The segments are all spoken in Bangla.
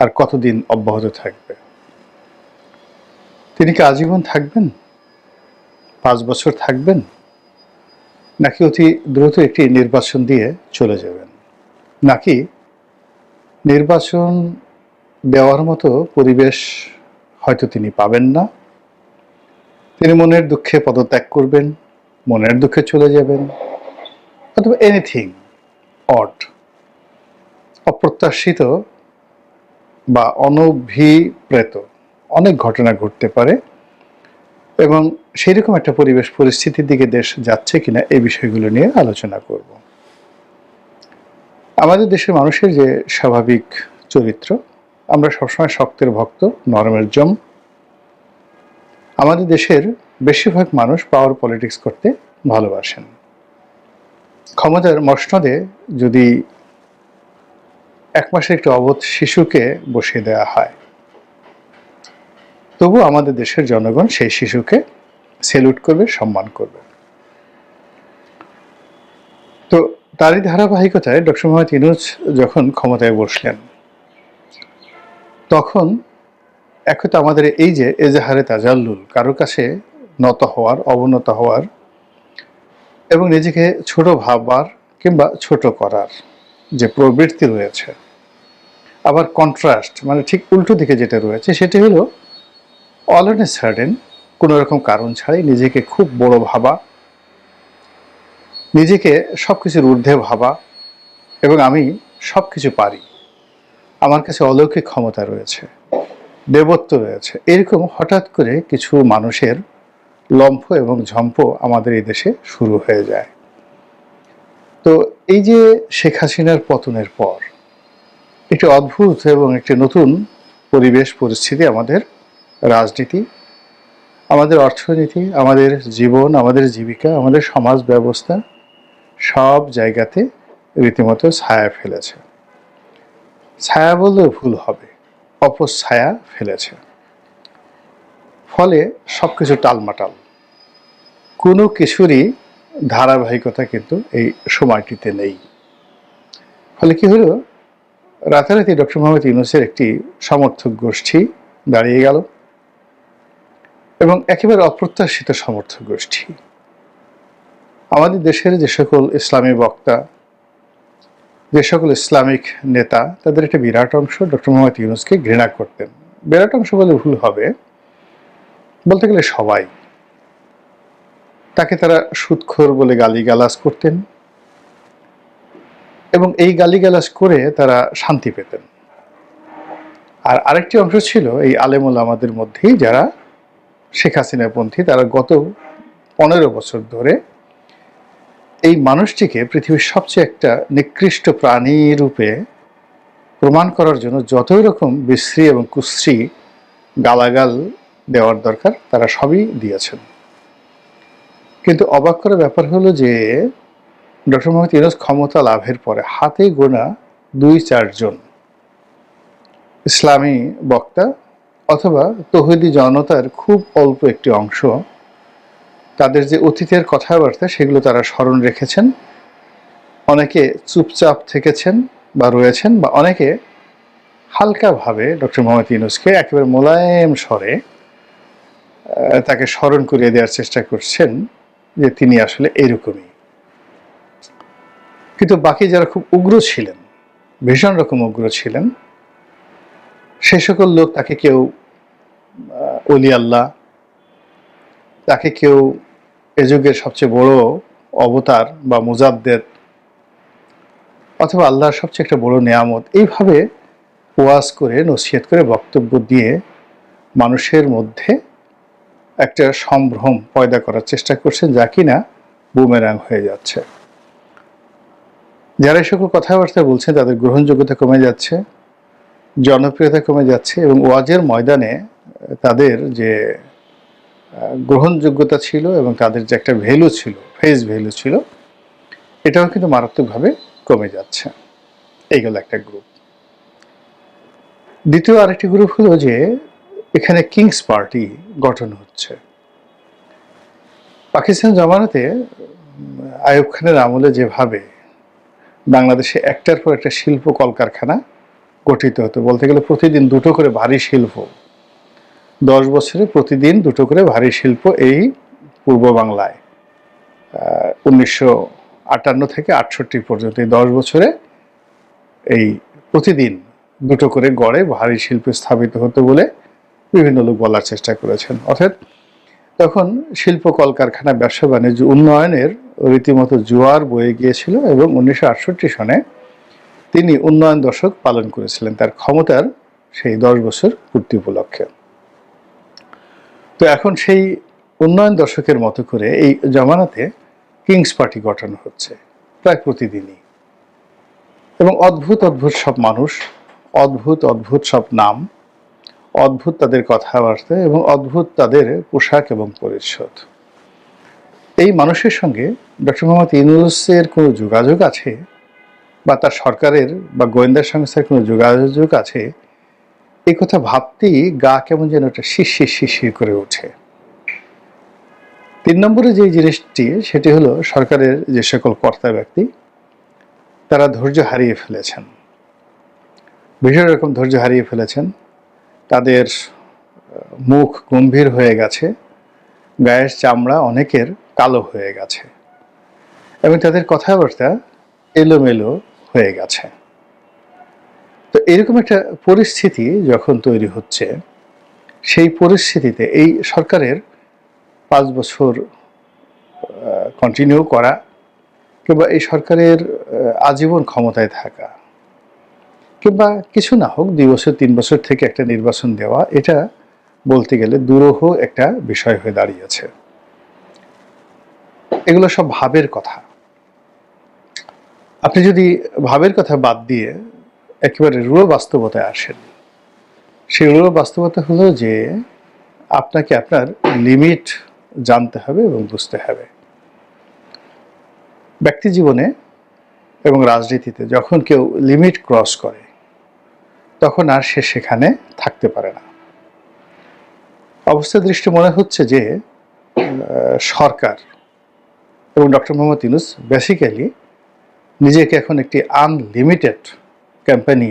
আর কতদিন অব্যাহত থাকবে? তিনি কি আজীবন থাকবেন? পাঁচ বছর থাকবেন? নাকি অতি দ্রুত একটি নির্বাচন দিয়ে চলে যাবেন? নাকি নির্বাচন দেওয়ার মতো পরিবেশ হয়তো তিনি পাবেন না? তিনি মনের দুঃখে পদত্যাগ করবেন, মনের দুঃখে চলে যাবেন, অথবা এনিথিং অট অপ্রত্যাশিত বা অনভিপ্রেত। অনেক ঘটনা ঘটতে পারে এবং সেরকম একটা পরিবেশ পরিস্থিতির দিকে দেশ যাচ্ছে কিনা এই বিষয়গুলো নিয়ে আলোচনা করব। আমাদের দেশের মানুষের যে স্বাভাবিক চরিত্র, আমরা সবসময় শক্তের ভক্ত, নরমের জম। আমাদের দেশের বেশিরভাগ মানুষ পাওয়ার পলিটিক্স করতে ভালোবাসেন। ক্ষমতার মসনদে যদি এক মাসের একটি অবধ শিশুকে বসিয়ে দেওয়া হয়। তবু আমাদের দেশের জনগণ সেই শিশুকে সেলুট করবে, সম্মান করবে। তো তারই ধারাবাহিকতায় ডক্টর মোহাম্মদ ইনুজ যখন ক্ষমতায় বসলেন, তখন এখন তো আমাদের এই যে এজাহারে তাজাল্লুল, কারও কাছে নত হওয়ার, অবনত হওয়ার এবং নিজেকে ছোট ভাববার কিংবা ছোট করার যে প্রবৃত্তি রয়েছে, আবার কন্ট্রাস্ট মানে ঠিক উল্টো দিকে যেটা রয়েছে, সেটি হলো অল অন এ সার্ডেন কোনো রকম কারণ ছাড়াই নিজেকে খুব বড় ভাবা, নিজেকে সব কিছুর ঊর্ধ্বে ভাবা, এবং আমি সব কিছু পারি। আমার কাছে অলৌকিক ক্ষমতা রয়েছে, দেবত্ব রয়েছে। এরকম হঠাৎ করে কিছু মানুষের লম্ফ এবং ঝম্প আমাদের এই দেশে শুরু হয়ে যায়। তো এই যে শেখ হাসিনার পতনের পর, একটি অদ্ভুত এবং একটি নতুন পরিবেশ পরিস্থিতি আমাদের রাজনীতি, আমাদের অর্থনীতি, আমাদের জীবন, আমাদের জীবিকা, আমাদের সমাজ ব্যবস্থা সব জায়গাতে রীতিমতো ছায়া ফেলেছে। ছায়া বললেও ভুল হবে অপছায়া ফেলেছে। ফলে সব কিছু টালমাটাল। কোনো কিছুরই ধারাবাহিকতা কিন্তু এই সময়টিতে নেই। ফলে কি হলো? রাতারাতি ডক্টর মোহাম্মদ ইউনুসের একটি সমর্থক গোষ্ঠী দাঁড়িয়ে গেল এবং একেবারে অপ্রত্যাশিত সমর্থক গোষ্ঠী। আমাদের দেশের যে সকল ইসলামী বক্তা, যে সকল ইসলামিক নেতা, তাদের একটা বিরাট অংশ ডক্টর মোহাম্মদ ইউনুসকে ঘৃণা করতেন। বিরাট অংশ বলে ভুল হবে। বলতে গেলে সবাই। তাকে তারা সুৎখোর বলে গালিগালাজ করতেন এবং এই গালিগালাজ করে তারা শান্তি পেতেন। আর আরেকটি অংশ ছিল এই আলেমুল আমাদের মধ্যেই যারা শেখ হাসিনাপন্থী তারা গত পনেরো বছর ধরে এই মানুষটিকে পৃথিবীর সবচেয়ে একটা নিকৃষ্ট প্রাণী রূপে প্রমাণ করার জন্য যতই রকম বিশ্রী এবং কুশ্রী গালাগাল দেওয়ার দরকার, তারা সবই দিয়েছেন। কিন্তু অবাক করার ব্যাপার হলো যে ডক্টর মোহাম্মদ ইউনুস ক্ষমতা লাভের পরে হাতে গোনা দুই চারজন ইসলামী বক্তা অথবা তহিদি জনতার খুব অল্প একটি অংশ। তাদের যে অতীতের কথাবার্তা সেগুলো তারা স্মরণ রেখেছেন। অনেকে চুপচাপ থেকেছেন বা রয়েছেন বা অনেকে হালকাভাবে ডক্টর মোহাম্মদ ইউনুসকে একেবারে মোলায়েম স্বরে তাকে স্মরণ করিয়ে দেওয়ার চেষ্টা করছেন। যে তিনি আসলে এরকমই। কিন্তু বাকি যারা খুব উগ্র ছিলেন, ভীষণ রকম উগ্র ছিলেন, সে সকল লোক তাকে কেউ অলি আল্লাহ, তাকে কেউ এ যুগের সবচেয়ে বড় অবতার বা মুজাদ্দের অথবা আল্লাহর সবচেয়ে একটা বড় নেয়ামত, এইভাবে ওয়াজ করে, নসিহত করে বক্তব্য দিয়ে মানুষের মধ্যে একটা সম্ভ্রম পয়দা করার চেষ্টা করছেন যা কিনা বুমেরাং হয়ে যাচ্ছে। যারা এই সকল কথাবার্তা বলছেন, তাদের গ্রহণযোগ্যতা কমে যাচ্ছে, জনপ্রিয়তা কমে যাচ্ছে এবং ওয়াজের ময়দানে তাদের যে গ্রহণযোগ্যতা ছিল এবং তাদের যে একটা ভ্যালু ছিল, ফেস ভ্যালু ছিল, এটাও কিন্তু মারাত্মকভাবে কমে যাচ্ছে। এইগুলো একটা গ্রুপ দ্বিতীয় আরেকটি গ্রুপ হলো যে এখানে কিংস পার্টি গঠন হচ্ছে। পাকিস্তান জমানাতে আয়ুব খানের আমলে যেভাবে বাংলাদেশে একটার পর একটা শিল্প কলকারখানা গঠিত হতো, বলতে গেলে প্রতিদিন দুটো করে ভারী শিল্প, দশ বছরে প্রতিদিন দুটো করে ভারী শিল্প এই পূর্ব বাংলায় উনিশশো আটান্ন থেকে আটষট্টি পর্যন্ত এই দশ বছরে এই প্রতিদিন দুটো করে গড়ে ভারী শিল্প স্থাপিত হতো বলে বিভিন্ন লোক বলার চেষ্টা করেছেন। অর্থাৎ তখন শিল্প কলকারখানা ব্যবসা বাণিজ্য উন্নয়নের রীতিমতো জোয়ার বয়ে গিয়েছিল এবং উনিশশো আটষট্টি সনে তিনি উন্নয়ন দশক পালন করেছিলেন তার ক্ষমতার সেই দশ বছর পূর্তি উপলক্ষে। তো এখন সেই উন্নয়ন দশকের মতো করে এই জমানাতে কিংস পার্টি গঠন হচ্ছে প্রায় প্রতিদিনই। এবং অদ্ভুত অদ্ভুত সব মানুষ, অদ্ভুত অদ্ভুত সব নাম অদ্ভুত তাদের কথাবার্তা এবং অদ্ভুত তাদের পোশাক এবং পরিচ্ছদ। এই মানুষের সঙ্গে ডক্টর মোহাম্মদ ইউনুসের কোনো যোগাযোগ আছে বা তার সরকারের বা গোয়েন্দা সংস্থার কোনো যোগাযোগ আছে? এই কথা ভাবতেই গা কেমন যেন একটা শিরশির শিরশির করে ওঠে তিন নম্বরে যে জিনিসটি, সেটি হলো সরকারের যে সকল কর্তা ব্যক্তি, তারা ধৈর্য হারিয়ে ফেলেছেন। ভীষণ রকম ধৈর্য হারিয়ে ফেলেছেন। তাদের মুখ গম্ভীর হয়ে গেছে, গায়ের চামড়া অনেকের কালো হয়ে গেছে এবং তাদের কথাবার্তা এলোমেলো হয়ে গেছে। তো এরকম একটা পরিস্থিতি যখন তৈরি হচ্ছে, সেই পরিস্থিতিতে এই সরকারের পাঁচ বছর কন্টিনিউ করা কিংবা এই সরকারের আজীবন ক্ষমতায় থাকা কিংবা কিছু না হোক, দুই বছর, তিন বছর থেকে একটা নির্বাচন দেওয়া, এটা বলতে গেলে দুরূহ একটা বিষয় হয়ে দাঁড়িয়েছে। এগুলো সব ভাবের কথা। আপনি যদি ভাবের কথা বাদ দিয়ে একেবারে রূঢ় বাস্তবতায় আসেন, সেই রূঢ় বাস্তবতা হলো যে আপনাকে আপনার লিমিট জানতে হবে এবং বুঝতে হবে। ব্যক্তি জীবনে এবং রাজনীতিতে যখন কেউ লিমিট ক্রস করে তখন আর সে সেখানে থাকতে পারে না। অবস্থা দৃষ্টি মনে হচ্ছে যে সরকার এবং ডক্টর মোহাম্মদ ইউনুস বেসিক্যালি নিজেকে এখন একটি আনলিমিটেড কোম্পানি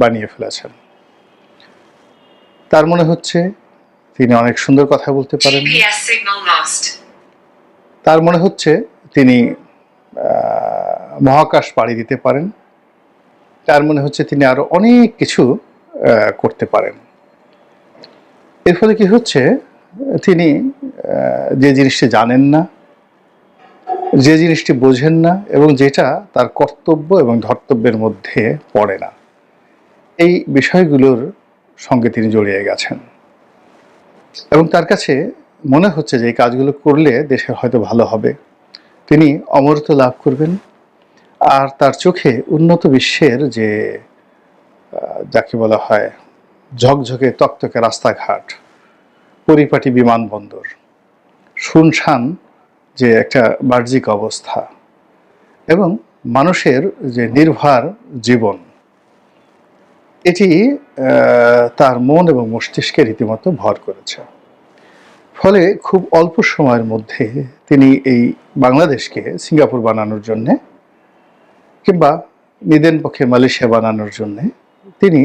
বানিয়ে ফেলেছেন। তার মনে হচ্ছে তিনি অনেক সুন্দর কথা বলতে পারেন. তার মনে হচ্ছে তিনি মহাকাশ পাড়ি দিতে পারেন। তার মনে হচ্ছে তিনি আরও অনেক কিছু করতে পারেন। এর ফলে কি হচ্ছে? তিনি যে জিনিসটি জানেন না, যে জিনিসটি বোঝেন না এবং যেটা তার কর্তব্য এবং ধর্তব্যের মধ্যে পড়ে না। এই বিষয়গুলোর সঙ্গে তিনি জড়িয়ে গেছেন। এবং তার কাছে মনে হচ্ছে যে এই কাজগুলো করলে দেশের হয়তো ভালো হবে। তিনি অমরত্ব লাভ করবেন। আর তার চোখে উন্নত বিশ্বের যে যাকে বলা হয় ঝকঝকে তকতকে রাস্তাঘাট, পরিপাটি বিমানবন্দর, শুনশান যে একটা বাহ্যিক অবস্থা এবং মানুষের যে নির্ভার জীবন, এটি তার মন এবং মস্তিষ্কে রীতিমতো ভর করেছে। ফলে খুব অল্প সময়ের মধ্যে তিনি এই বাংলাদেশকে সিঙ্গাপুর বানানোর জন্যে কিংবা নিদেন পক্ষে মালয়েশিয়া বানানোর জন্যে তিনি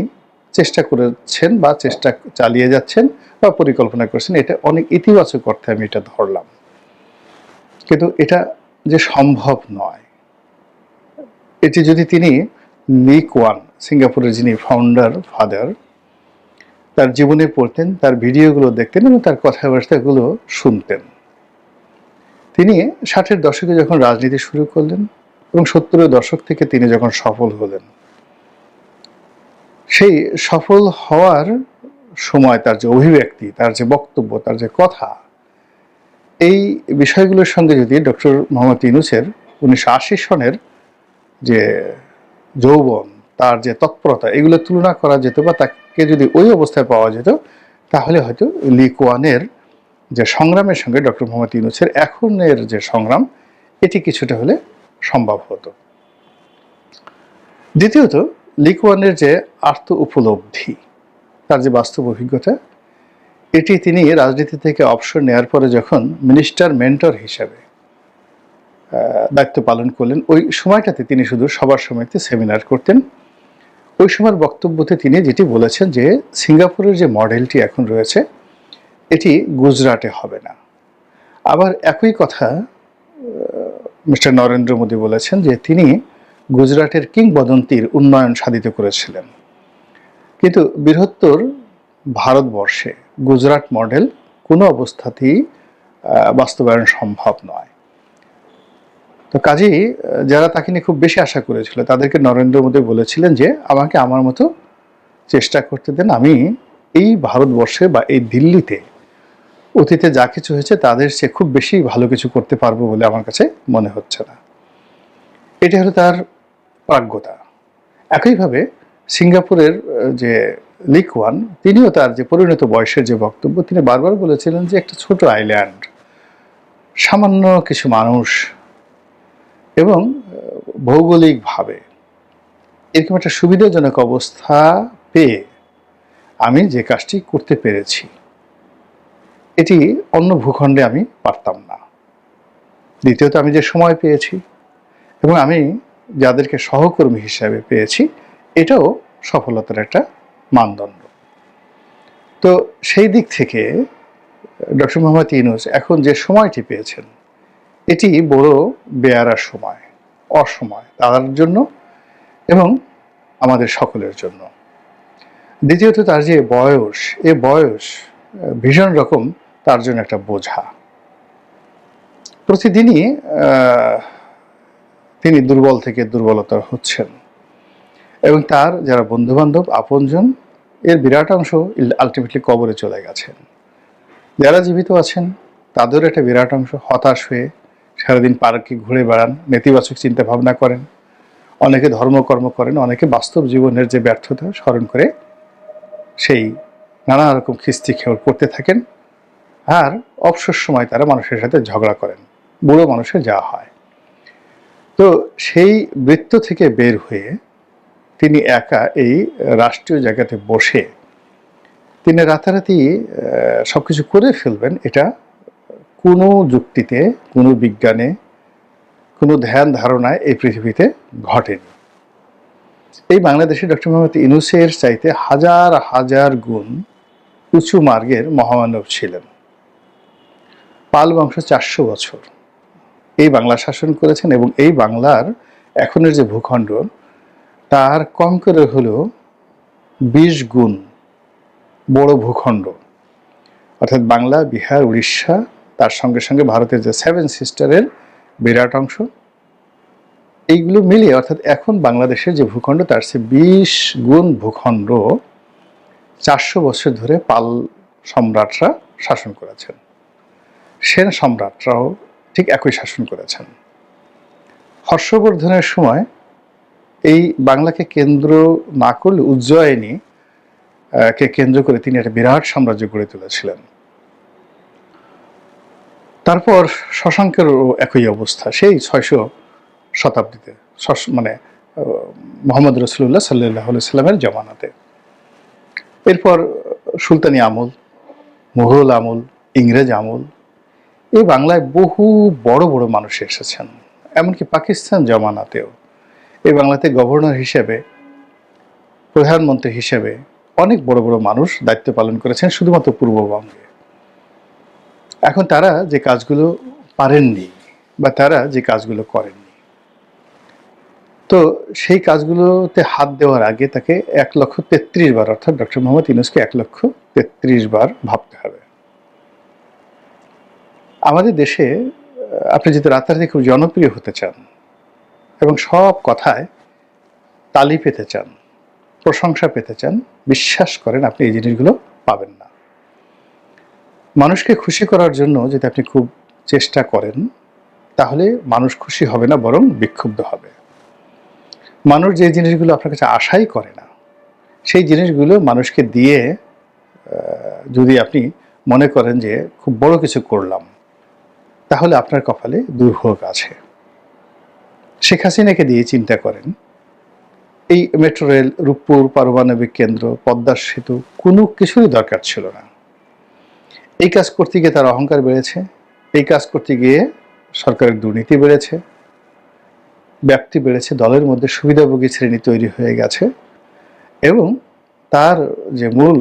চেষ্টা করেছেন বা চেষ্টা চালিয়ে যাচ্ছেন বা পরিকল্পনা করছেন। এটা অনেক ইতিবাচক অর্থে আমি এটা ধরলাম। কিন্তু এটা যে সম্ভব নয়, এটি যদি তিনি নিক ওয়ান, সিঙ্গাপুরের যিনি ফাউন্ডার ফাদার তার জীবনে পড়তেন, তার ভিডিওগুলো দেখতেন এবং তার কথাবার্তাগুলো শুনতেন। তিনি ষাটের দশকে যখন রাজনীতি শুরু করলেন এবং সত্তরের দশক থেকে তিনি যখন সফল হলেন, সেই সফল হওয়ার সময় তার যে অভিব্যক্তি, তার যে বক্তব্য, তার যে কথা, এই বিষয়গুলোর সঙ্গে যদি ডক্টর মোহাম্মদ ইনুসের উনিশশো আশি সনের যে যৌবন, তার যে তৎপরতা, এগুলো তুলনা করা যেত বা তাকে যদি ওই অবস্থায় পাওয়া যেত, তাহলে হয়তো লিকওয়ানের যে সংগ্রামের সঙ্গে ডক্টর মোহাম্মদ ইউনুসের এখনের যে সংগ্রাম, এটি কিছুটা হলে সম্ভব হতো। দ্বিতীয়ত লিকওয়ানের যে আর্থ উপলব্ধি, তার যে বাস্তব অভিজ্ঞতা, এটি তিনি রাজনীতি থেকে অবসর নেওয়ার পরে যখন মিনিস্টার মেন্টর হিসাবে দায়িত্ব পালন করলেন, ওই সময়টাতে তিনি শুধু সবার সময়তে সেমিনার করতেন। ওই সময়ের বক্তব্যতে তিনি যেটি বলেছেন যে, সিঙ্গাপুরের যে মডেলটি এখন রয়েছে, এটি গুজরাটে হবে না। আবার একই কথা মিস্টার নরেন্দ্র মোদী বলেছেন যে তিনি গুজরাটের কিংবদন্তির উন্নয়ন সাধিত করেছিলেন। কিন্তু বৃহত্তর ভারতবর্ষে গুজরাট মডেল কোনো অবস্থাতেই বাস্তবায়ন সম্ভব নয়। তো কাজেই যারা তাকে নিয়ে খুব বেশি আশা করেছিল, তাদেরকে নরেন্দ্র মোদী বলেছিলেন যে, আমাকে আমার মতো চেষ্টা করতে দেন। আমি এই ভারতবর্ষে বা এই দিল্লিতে অতীতে যা কিছু হয়েছে, তাদের সে খুব বেশি ভালো কিছু করতে পারব বলে আমার কাছে মনে হচ্ছে না। এটি হলো তার প্রাজ্ঞতা। একইভাবে সিঙ্গাপুরের যে লিকওয়ান তিনিও তার যে পরিণত বয়সের যে বক্তব্য, তিনি বারবার বলেছিলেন যে একটা ছোট আইল্যান্ড, সামান্য কিছু মানুষ এবং ভৌগোলিকভাবে এরকম একটা সুবিধাজনক অবস্থা পেয়ে আমি যে কাজটি করতে পেরেছি। এটি অন্য ভূখণ্ডে আমি পারতাম না। দ্বিতীয়ত আমি যে সময় পেয়েছি এবং আমি যাদেরকে সহকর্মী হিসাবে পেয়েছি, এটাও সফলতার একটা মানদণ্ড। তো সেই দিক থেকে, ডক্টর মোহাম্মদ ইউনুস এখন যে সময়টি পেয়েছেন, এটি বড় বেয়ারার সময়, অসময় তার জন্য এবং আমাদের সকলের জন্য। দ্বিতীয়ত তার যে বয়স, এ বয়স ভীষণ রকম তার জন্য একটা বোঝা। প্রতিদিনই তিনি দুর্বল থেকে দুর্বলতর হচ্ছেন। এবং তার যারা বন্ধু বান্ধব আপনজন, এর বিরাট অংশ আলটিমেটলি কবরে চলে গেছেন। যারা জীবিত আছেন, তাদের একটা বিরাট অংশ হতাশ হয়ে সারাদিন পার্কে ঘুরে বেড়ান, নেতিবাচক চিন্তা ভাবনা করেন, অনেকে ধর্মকর্ম করেন, অনেকে বাস্তব জীবনের যে ব্যর্থতা স্মরণ করে সেই নানা রকম খিস্তি খেয়ে করতে থাকেন। আর অবসর সময় তারা মানুষের সাথে ঝগড়া করেন। বুড়ো মানুষের যা হয়। তো সেই বৃত্ত থেকে বের হয়ে তিনি একা এই রাষ্ট্রীয় জায়গাতে বসে তিনি রাতারাতি সব কিছু করে ফেলবেন। এটা কোনো যুক্তিতে, কোনো বিজ্ঞানে, কোনো ধ্যান ধারণায় এই পৃথিবীতে ঘটেনি। এই বাংলাদেশে ডক্টর মোহাম্মদ ইনুসের চাইতে হাজার হাজার গুণ উঁচু মার্গের মহামানব ছিলেন। পাল বংশ চারশো বছর। এই বাংলা শাসন করেছেন এবং এই বাংলার এখনের যে ভূখণ্ড, তার কম করে হলেও বিশ গুণ বড় ভূখণ্ড। অর্থাৎ বাংলা, বিহার, উড়িষ্যা, তার সঙ্গে সঙ্গে ভারতের যে সেভেন সিস্টারের বিরাট অংশ, এইগুলো মিলিয়ে অর্থাৎ এখন বাংলাদেশের যে ভূখণ্ড, তার সে বিশ গুণ ভূখণ্ড চারশো বছর ধরে পাল সম্রাটরা শাসন করেছেন। সেন সম্রাটরাও ঠিক একই শাসন করেছেন। হর্ষবর্ধনের সময় এই বাংলাকে কেন্দ্র না করলে উজ্জয়িনী কে কেন্দ্র করে তিনি একটা বিরাট সাম্রাজ্য গড়ে তুলেছিলেন। তারপর শশাঙ্কেরও একই অবস্থা, সেই ছয়শো শতাব্দীতে মানে মোহাম্মদ রসুল্লাহ সাল্লাহ সাল্লামের জমানাতে। এরপর সুলতানি আমল, মুঘল আমল, ইংরেজ আমল এই বাংলায় বহু বড় বড় মানুষ এসেছেন। এমনকি পাকিস্তান জমানাতেও। এই বাংলাতে গভর্নর হিসেবে, প্রধানমন্ত্রী হিসেবে অনেক বড় বড় মানুষ দায়িত্ব পালন করেছেন শুধুমাত্র পূর্ববঙ্গে। এখন তারা যে কাজগুলো পারেননি বা তারা যে কাজগুলো করেননি। তো সেই কাজগুলোতে হাত দেওয়ার আগে তাকে এক লক্ষ তেত্রিশ বার, অর্থাৎ ডক্টর মোহাম্মদ ইউনুসকে এক লক্ষ তেত্রিশ বার ভাবতে হবে। আমাদের দেশে আপনি যদি রাতারাতি খুব জনপ্রিয় হতে চান এবং সব কথায় তালি পেতে চান, প্রশংসা পেতে চান, বিশ্বাস করেন আপনি এই জিনিসগুলো পাবেন না। মানুষকে খুশি করার জন্য যদি আপনি খুব চেষ্টা করেন, তাহলে মানুষ খুশি হবে না, বরং বিক্ষুব্ধ হবে। মানুষ যে জিনিসগুলো আপনার কাছে আশাই করে না, সেই জিনিসগুলো মানুষকে দিয়ে যদি আপনি মনে করেন যে খুব বড় কিছু করলাম তাহলে আপনার কপালে দুর্ভোগ আছে। শেখ হাসিনাকে দিয়ে চিন্তা করেন, এই মেট্রো রেল, রূপপুর পারমাণবিক কেন্দ্র পদ্মার সেতু, কোনো কিছুরই দরকার ছিল না। এই কাজ করতে গিয়ে তার অহংকার বেড়েছে, এই কাজ করতে গিয়ে সরকারের দুর্নীতি বেড়েছে, ব্যাপ্তি বেড়েছে, দলের মধ্যে সুবিধাভোগী শ্রেণি তৈরি হয়ে গেছে এবং তার যে মূল